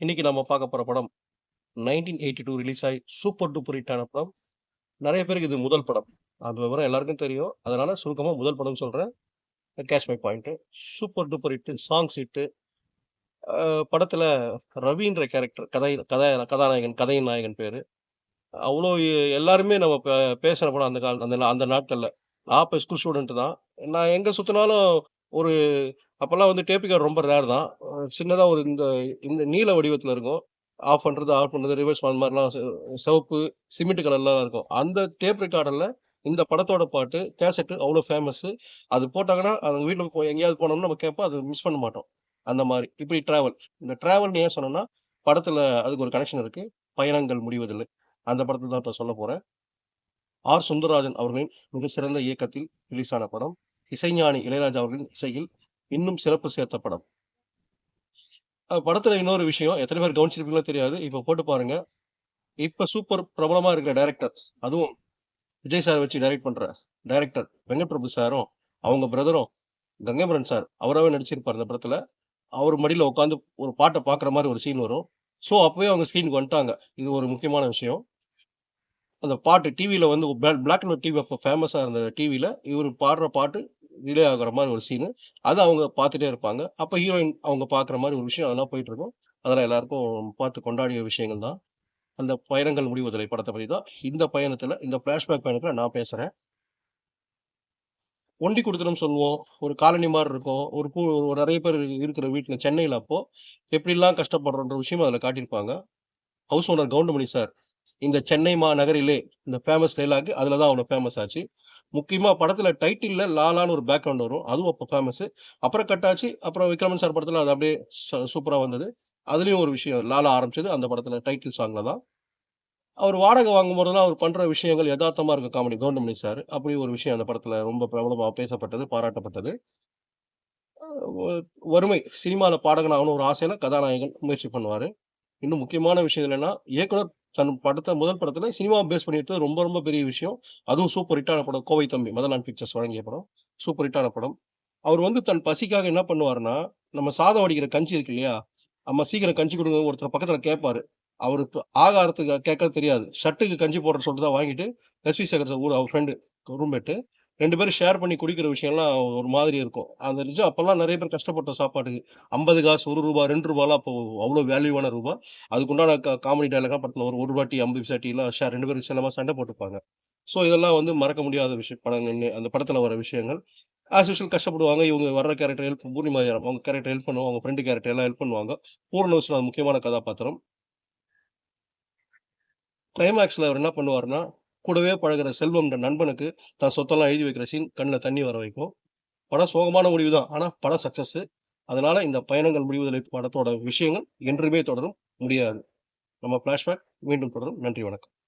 இன்னைக்கு நம்ம பார்க்க போகிற படம் 1982 ரிலீஸ் ஆகி சூப்பர் டூப்பர் ஹிட்டான படம். நிறைய பேருக்கு இது முதல் படம். அது விவரம் எல்லாருக்கும் தெரியும். அதனால சுருக்கமாக முதல் படம்னு சொல்கிறேன் cash my point super duper hit songs hit படத்தில் ரவின்ற கேரக்டர் கதை கதை கதாநாயகன் கதையின் நாயகன் பேர் அவ்வளோ எல்லாருமே நம்ம பேசுகிற படம் அந்த கால அந்த அந்த நாட்களில் நான் இப்போ ஸ்கூல் ஸ்டூடெண்ட்டு தான். நான் எங்கே சுற்றினாலும் ஒரு அப்போல்லாம் வந்து டேப் ரொம்ப ரேர் தான். சின்னதாக ஒரு இந்த இந்த நீல வடிவத்தில் இருக்கும். ஆஃப் பண்ணுறது ஆஃப் பண்ணுறது ரிவர்ஸ் பண்ண மாதிரிலாம் சிவப்பு, சிமெண்ட் கலர்லலாம் இருக்கும். அந்த டேப் ரெக்கார்டில் இந்த படத்தோட பாட்டு, கேசட்டு அவ்வளோ ஃபேமஸ்ஸு அது போட்டாங்கன்னா, அந்த வீட்டில் போய் எங்கேயாவது போனோம்னா நம்ம கேட்போம். அது மிஸ் பண்ண மாட்டோம். அந்த மாதிரி இப்படி ட்ராவல் இந்த ட்ராவல்னு ஏன் சொன்னேன்னா, படத்தில் அதுக்கு ஒரு கனெக்ஷன் இருக்குது பயணங்கள் முடிவதில்லை. அந்த படத்தில் தான் இப்போ சொல்லப் போகிறேன் ஆர். சுந்தரராஜன் அவர்களின் மிகச்சிறந்த இயக்கத்தில் ரிலீஸ் ஆன படம். இசைஞானி இளையராஜா அவர்களின் இசையில் இன்னும் சிறப்பு சேர்த்த படம். அ படத்துல இன்னொரு விஷயம். எத்தனை பேர் கவனிச்சிருப்பீங்களோ தெரியாது. இப்போ போட்டு பாருங்க. இப்ப சூப்பர் பிரபலமா இருக்கிற டைரக்டர். அதுவும் விஜய் சார் வச்சு டைரக்ட் பண்ற டைரக்டர் வெங்கட் பிரபு சாரும், அவங்க பிரதரும் கங்கைமரன் சார் அவராகவே நடிச்சிருப்பார் இந்த படத்துல. அவர் மடியில் உட்காந்து ஒரு பாட்டை பார்க்குற மாதிரி ஒரு சீன் வரும். ஸோ, அப்போவே அவங்க ஸ்க்ரீனுக்கு வந்துட்டாங்க. இது ஒரு முக்கியமான விஷயம். அந்த பாட்டு டிவியில் வந்து பிளாக் அண்ட் ஒயிட் டிவி அப்போ ஃபேமஸாக இருந்த டிவியில் இவர் பாடுற பாட்டு ரிலே ஆகுற மாதிரி ஒரு சீனு. அதை அவங்க பார்த்துட்டே இருப்பாங்க. அப்போ ஹீரோயின் அவங்க பார்க்குற மாதிரி ஒரு விஷயம் அதெல்லாம் போயிட்டுருக்கும். அதெல்லாம் எல்லாருக்கும் பார்த்து கொண்டாடிய விஷயங்கள் தான். அந்த பயணங்கள் முடிவதில்லை படத்தை பற்றி தான். இந்த பயணத்தில் இந்த ஃப்ளாஷ்பேக் பயணத்தில் நான் பேசுகிறேன் ஒண்டி கொடுத்துடும் சொல்லுவோம். ஒரு காலனி மாதிரி இருக்கும். ஒரு பூ ஒரு பேர் இருக்கிற வீட்டில் சென்னையில் அப்போது எப்படிலாம் கஷ்டப்படுறன்ற விஷயம் அதில் காட்டியிருப்பாங்க. House owner Goundamani sir. இந்த சென்னை மாநகரிலே இந்த ஃபேமஸ் டைலாக் அதில் தான் அவ்வளோ ஃபேமஸ் ஆச்சு. முக்கியமாக படத்தில் டைட்டிலில் லாலான்னு ஒரு பேக்ரவுண்ட் வரும். அதுவும் அப்போ ஃபேமஸ் அப்புறம் கட் ஆச்சு. அப்புறம் விக்ரமன் சார் படத்தில் அது அப்படியே ச வந்தது. அதுலேயும் ஒரு விஷயம் லாலா ஆரம்பிச்சது அந்த படத்தில் டைட்டில் சாங்ல தான். அவர் வாடகை வாங்கும்போதெல்லாம் அவர் பண்ணுற விஷயங்கள் யதார்த்தமாக இருக்கும் காமெடி கவுண்டமணி சார். அப்படி ஒரு விஷயம் அந்த படத்தில் ரொம்ப பிரபலமாக பேசப்பட்டது, பாராட்டப்பட்டது. வறுமை சினிமாவில் வறுமை ஆகணும் ஒரு ஆசையில் கதாநாயகன் முயற்சி பண்ணுவார் இன்னும் முக்கியமான விஷயம் என்னன்னா, இயக்குனர் தன் படத்தை முதல் படத்தில் சினிமா பேஸ் பண்ணிட்டு ரொம்ப ரொம்ப பெரிய விஷயம். அதுவும் சூப்பர் ஹிட்டான படம். கோவை தம்பி மதலான் பிக்சர்ஸ் வழங்கிய படம். சூப்பர் ஹிட்டான படம். அவர் வந்து தன் பசிக்காக என்ன பண்ணுவாருன்னா, நம்ம சாதம் வடிக்கிற கஞ்சி இருக்கு இல்லையா? நம்ம சீக்கிரம் கஞ்சி கொடுங்க ஒருத்தர் பக்கத்தில் கேட்பாரு. அவருக்கு ஆகாரத்துக்கு கேட்க தெரியாது. ஷர்ட்டுக்கு கஞ்சி போடுற சொல்லிட்டு தான் வாங்கிட்டு, எஸ்.வி. சேகர் சார் கூட அவர் ஃப்ரெண்டு ரூம்மேட்டு. ரெண்டு பேரும் ஷேர் பண்ணி குடிக்கிற விஷயம்லாம் ஒரு மாதிரி இருக்கும். அந்த நிஜம் அப்போல்லாம் நிறைய பேர் கஷ்டப்பட்ட சாப்பாட்டுக்கு. 50 காசு ஒரு ரூபா ரெண்டு ரூபாலாம் அப்போ அவ்வளோ வேல்யூவான ரூபா. அதுக்குண்டான க காமெடி டயலாக்லாம் படத்துல வரும். 1 டீ 50 பைசா ஷேர் ரெண்டு பேரும் செல்லமா சண்டை போட்டுப்பாங்க. ஸோ, இதெல்லாம் வந்து மறக்க முடியாத விஷயம் படங்கள் அந்த படத்தில் வர விஷயங்கள். ஆஸ் யூஷுவல் கஷ்டப்படுவாங்க. இவங்க வர்ற கேரக்டர் ஹெல்ப் பூர்ணிமா அவங்க கேரக்டர் ஹெல்ப் பண்ணுவாங்க. அவங்க ஃப்ரெண்டு கேரக்டர் எல்லாம் ஹெல்ப் பண்ணுவாங்க. பூர்ணவசன் முக்கியமான கதாபாத்திரம். கிளைமேக்ஸில் அவர் என்ன பண்ணுவாருன்னா, கூடவே பழகுற செல்வம்ன்ற நண்பனுக்கு தன் சொத்தெல்லாம் எழுதி வைக்கிற சீன் கண்ணில் தண்ணி வர வைக்கும். படம் சோகமான முடிவு தான். ஆனால் படம் சக்ஸஸ்ஸு அதனால் இந்த பயணங்கள் முடிவதில்லை படத்தோட விஷயங்கள் என்றுமே தொடரும். முடியாது. நம்ம ஃப்ளாஷ்பேக் மீண்டும் தொடரும். நன்றி, வணக்கம்.